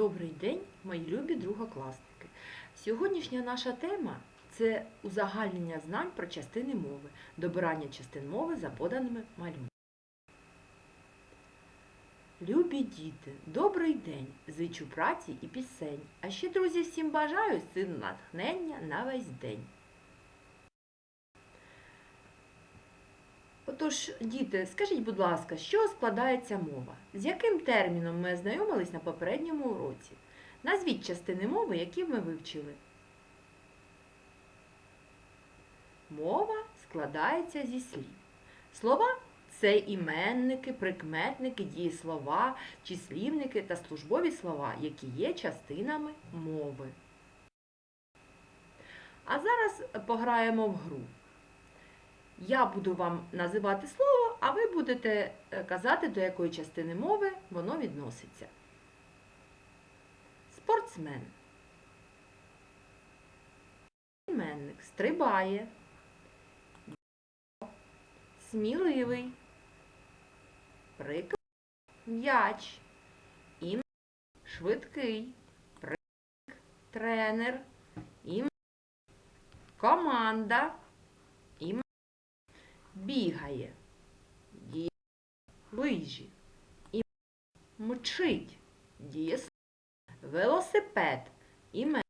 Добрий день, мої любі другокласники. Сьогоднішня наша тема це узагальнення знань про частини мови, добирання частин мови за поданими малюнками. Любі діти, добрий день! Зичу праці і пісень. А ще, друзі, всім бажаю сил натхнення на весь день. Отож, діти, скажіть, будь ласка, чого складається мова? З яким терміном ми ознайомились на попередньому уроці? Назвіть частини мови, які ми вивчили. Мова складається зі слів. Слова це іменники, прикметники, дієслова, числівники та службові слова, які є частинами мови. А зараз пограємо в гру. Я буду вам називати слово, а ви будете е, казати, до якої частини мови воно відноситься. Спортсмен. Іменник стрибає. Сміливий. Прик. М'яч. Ім. Швидкий. Прик. Тренер. Ім. Команда. Бігає, діє лижі, і мчить, діє велосипед, імен,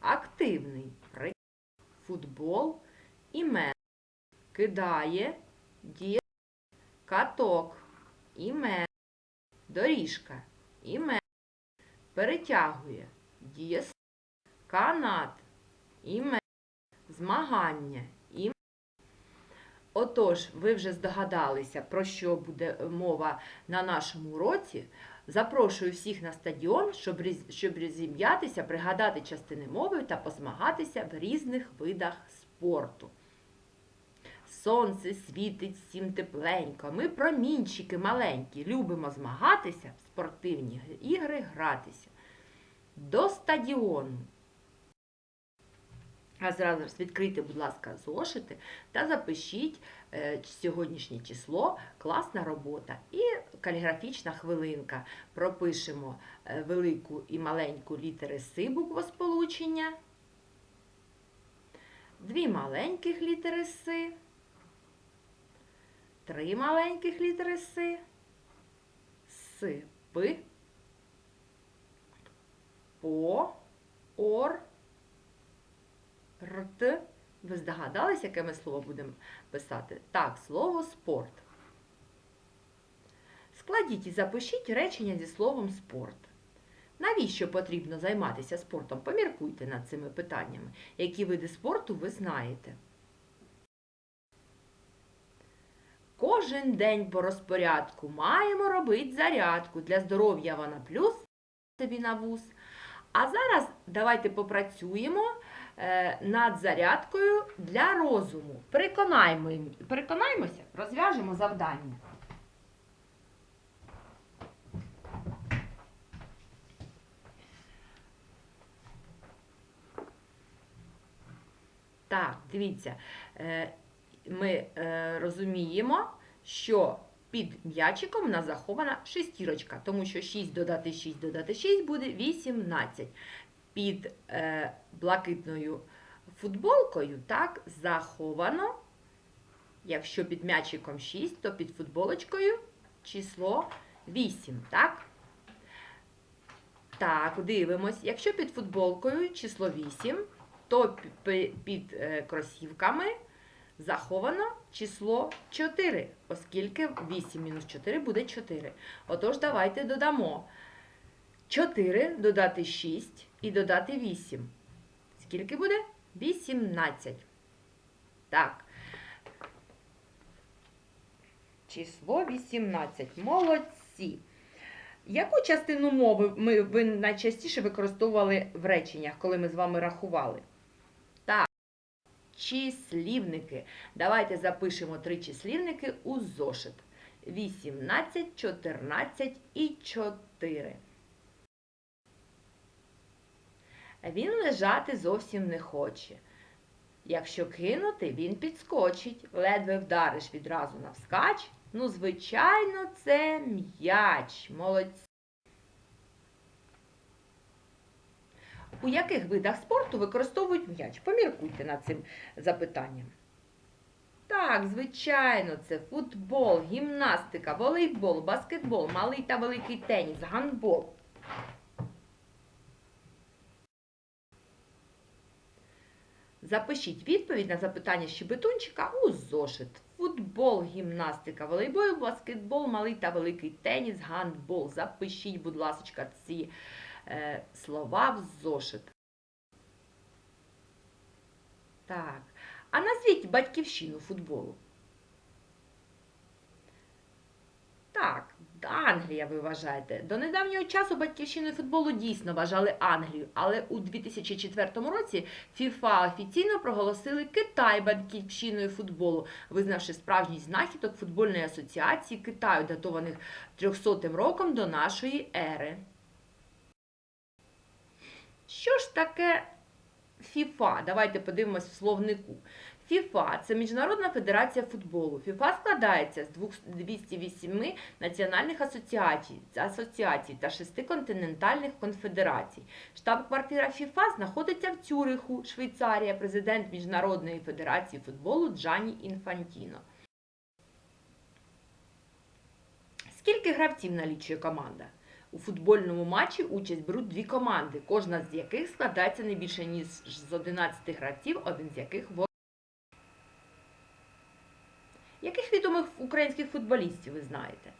активний, при- футбол, імен, кидає, діє каток, імен, доріжка, імен, перетягує, діє канат, імен, змагання. Отож, ви вже здогадалися, про що буде мова на нашому уроці. Запрошую всіх на стадіон, щоб, щоб розім'ятися, пригадати частини мови та позмагатися в різних видах спорту. Сонце світить всім тепленько. Ми промінчики маленькі, любимо змагатися в спортивні ігри гратися. До стадіону. А зараз відкрийте, будь ласка, зошити та запишіть е, сьогоднішнє число, класна робота і каліграфічна хвилинка. Пропишемо е, велику і маленьку літери С буквосполучення, дві маленьких літери С, три маленьких літери С, С, П, По, Ор, Рт. Ви здогадались, яке ми слово будемо писати? Так, слово спорт. Складіть і запишіть речення зі словом спорт. Навіщо потрібно займатися спортом? Поміркуйте над цими питаннями. Які види спорту ви знаєте? Кожен день по розпорядку маємо робити зарядку. Для здоров'я вона плюс собі на вуз. А зараз давайте попрацюємо е, над зарядкою для розуму. Переконаймо, переконаймося, розв'яжемо завдання. Так, дивіться, е, ми е, розуміємо, що під м'ячиком у нас захована шестірочка, тому що 6 додати 6 додати 6 буде 18. Під е, блакитною футболкою так, заховано, якщо під м'ячиком 6, то під футболочкою число 8. Так, так дивимось. Якщо під футболкою число 8, то пі- під е, кросівками заховано число 4, оскільки 8 мінус 4 буде 4. Отож, давайте додамо 4 додати 6 і додати 8. Скільки буде? 18. Так. Число 18. Молодці. Яку частину мови ми ви найчастіше використовували в реченнях, коли ми з вами рахували? Числівники. Давайте запишемо три числівники у зошит. 18, 14 і 4. Він лежати зовсім не хоче. Якщо кинути, він підскочить. Ледве вдариш відразу навскач. Ну, звичайно, це м'яч. Молодці. У яких видах спорту використовують м'яч? Поміркуйте над цим запитанням. Так, звичайно, це футбол, гімнастика, волейбол, баскетбол, малий та великий теніс, гандбол. Запишіть відповідь на запитання щебетунчика у зошит. Футбол, гімнастика, волейбол, баскетбол, малий та великий теніс, гандбол. Запишіть, будь ласка, ці слова в зошит. Так. А назвіть батьківщину футболу. Так, Англія, ви вважаєте. До недавнього часу батьківщиною футболу дійсно вважали Англію, але у 2004 році ФІФА офіційно проголосили Китай батьківщиною футболу, визнавши справжність знахідок футбольної асоціації Китаю, датованих 300 роком до нашої ери. Що ж таке ФІФА? Давайте подивимось в словнику. ФІФА це Міжнародна федерація футболу. ФІФА складається з 208 національних асоціацій, та шести континентальних конфедерацій. Штаб-квартира ФІФА знаходиться в Цюриху, Швейцарія, президент Міжнародної федерації футболу Джані Інфантіно. Скільки гравців налічує команда? У футбольному матчі участь беруть дві команди, кожна з яких складається не більше ніж з 11 гравців, один з яких ворог. Яких відомих українських футболістів ви знаєте?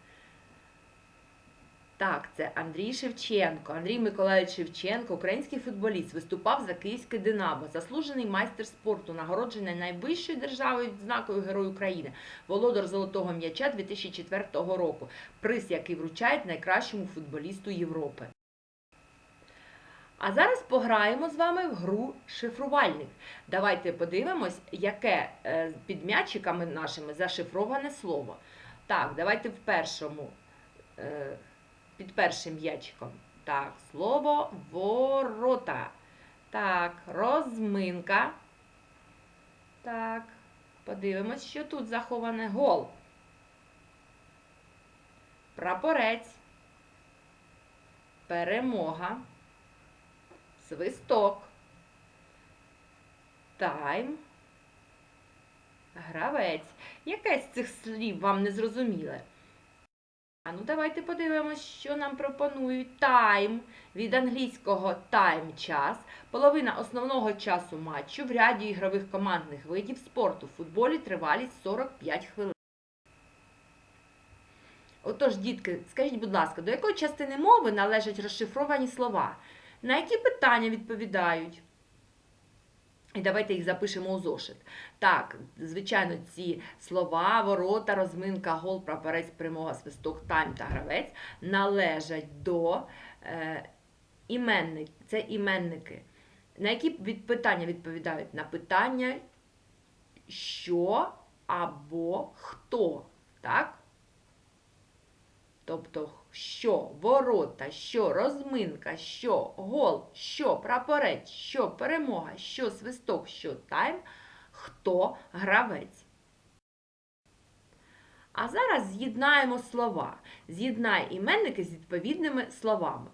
Так, це Андрій Шевченко. Андрій Миколаївич Шевченко, український футболіст, виступав за Київське Динамо, заслужений майстер спорту, нагороджений найвищою державою відзнакою Герой України, володар золотого м'яча 2004 року, приз, який вручають найкращому футболісту Європи. А зараз пограємо з вами в гру шифрувальник. Давайте подивимось, яке е, під м'ячиками нашими зашифроване слово. Так, давайте в першому, е, під першим м'ячиком. Так, слово ворота. Так, розминка. Так, подивимось, що тут заховане гол. Прапорець. Перемога. Свисток. Тайм. Гравець. Яке з цих слів вам не зрозуміле? А ну давайте подивимось, що нам пропонують. Тайм від англійського тайм час. Половина основного часу матчу в ряді ігрових командних видів спорту. В футболі тривалість 45 хвилин. Отож, дітки, скажіть, будь ласка, до якої частини мови належать розшифровані слова? На які питання відповідають? І давайте їх запишемо у зошит. Так, звичайно, ці слова, ворота, розминка, гол, прапорець, перемога, свисток, тайм та гравець належать до е, іменник, це іменники. На які від питання відповідають? На питання що або хто. Так? Тобто, що ворота, що розминка, що гол, що прапорець, що перемога, що свисток, що тайм, хто гравець. А зараз з'єднаємо слова. З'єднай іменники з відповідними словами.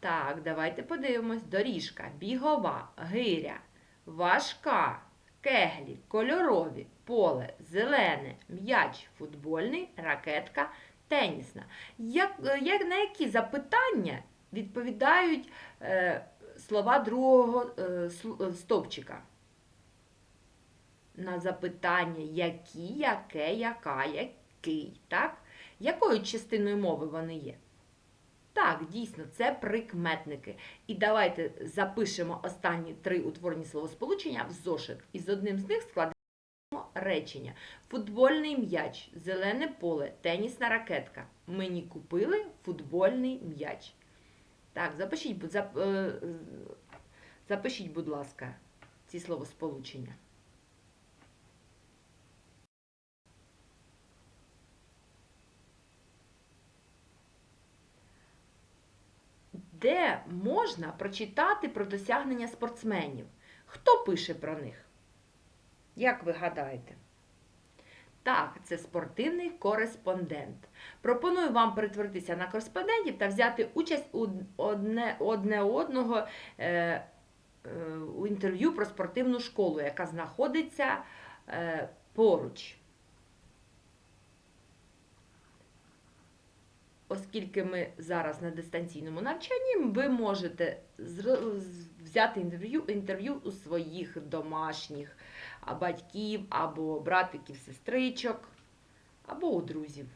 Так, давайте подивимось. Доріжка, бігова, гиря, важка, кеглі, кольорові, поле, зелене, м'яч, футбольний, ракетка, тенісна. Як, як, на які запитання відповідають е, слова другого е, е, стовпчика? На запитання які, яке, яка, який. Так? Якою частиною мови вони є? Так, дійсно, це прикметники. І давайте запишемо останні три утворені словосполучення в зошит. І з одним з них складемо речення. Футбольний м'яч, зелене поле, тенісна ракетка. Мені купили футбольний м'яч. Так, запишіть, зап, е, запишіть, будь ласка, ці словосполучення. Де можна прочитати про досягнення спортсменів? Хто пише про них? Як ви гадаєте? Так, це спортивний кореспондент. Пропоную вам перетворитися на кореспондентів та взяти участь у одне, одне одного е, е, у інтерв'ю про спортивну школу, яка знаходиться е, поруч. Оскільки ми зараз на дистанційному навчанні, ви можете взяти інтерв'ю, інтерв'ю у своїх домашніх батьків або братиків, сестричок, або у друзів.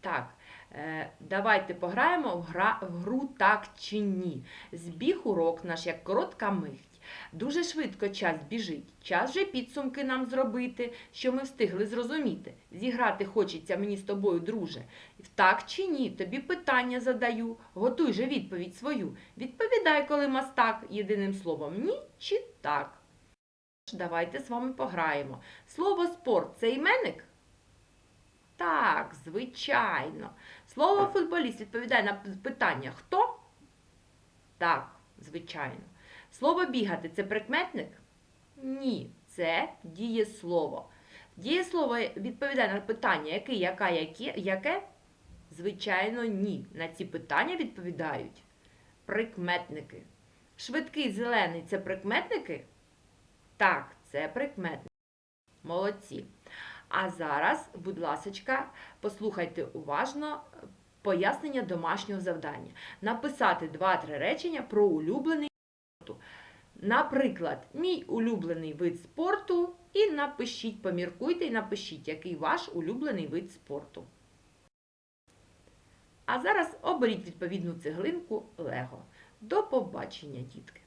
Так, е, давайте пограємо в, гра, в гру так чи ні. Збіг урок наш як коротка мить. Дуже швидко час біжить. Час же підсумки нам зробити, що ми встигли зрозуміти. Зіграти хочеться мені з тобою, друже. Так чи ні? Тобі питання задаю. Готуй же відповідь свою. Відповідай, коли мастак, єдиним словом ні чи так. Давайте з вами пограємо. Слово спорт це іменник? Так, звичайно. Слово футболіст відповідає на питання хто? Так, звичайно. Слово бігати це прикметник? Ні, це дієслово. Дієслово відповідає на питання яке, яка, яке, яке? Звичайно, ні. На ці питання відповідають прикметники. Швидкий зелений це прикметники? Так, це прикметники. Молодці. А зараз, будь ласочка, послухайте уважно пояснення домашнього завдання. Написати 2-3 речення про улюблений спорту. Наприклад, мій улюблений вид спорту, і напишіть, поміркуйте і напишіть, який ваш улюблений вид спорту. А зараз оберіть відповідну цеглинку Лего. До побачення, дітки!